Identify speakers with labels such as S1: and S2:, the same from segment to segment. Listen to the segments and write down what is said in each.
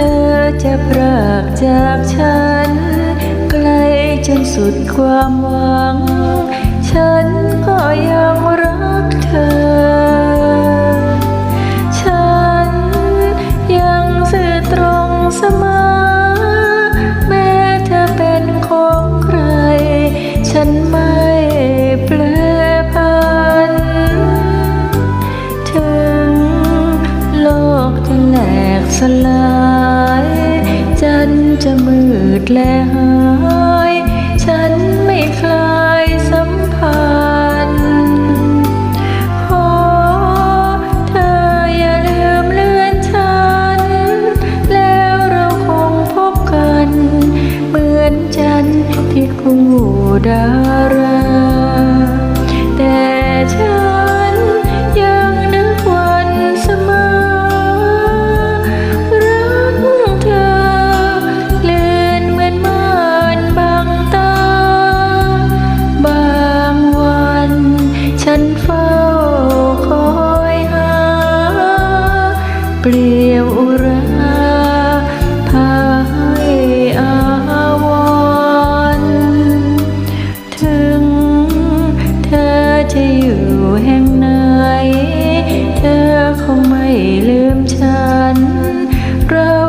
S1: อจะพรากจากฉัน ไกลจนสุดความหวัง ฉันก็ยังรักเธอ มืดและหาย ฉันไม่คลายสัมพันธ์ขอเธออย่าลืมเลือนฉัน แล้วเราคงพบกัน เหมือนจันทร์ที่คู่ดาร วอุราพายอาวรณ์ถึงเธอจะอยู่แห่งไหน เธอคงไม่ลืมฉันเรา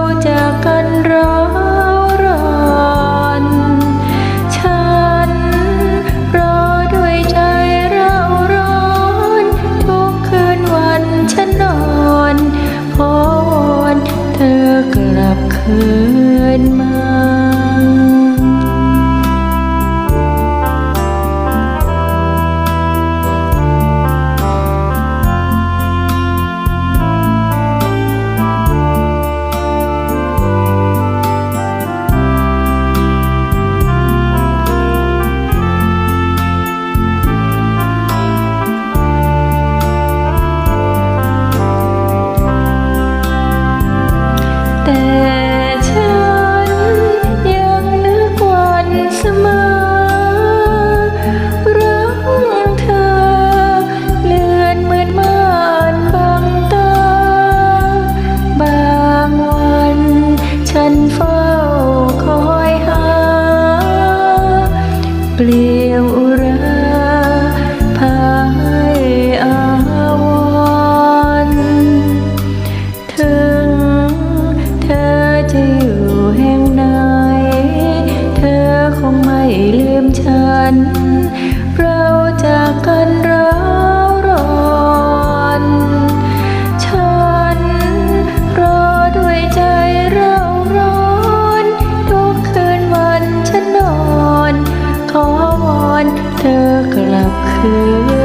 S1: ลั ยวอุราพายอาวรถึงเธอจะอยู่แห่งไหน เธอคงไม่ลืมฉัน เราจากกัน Hello.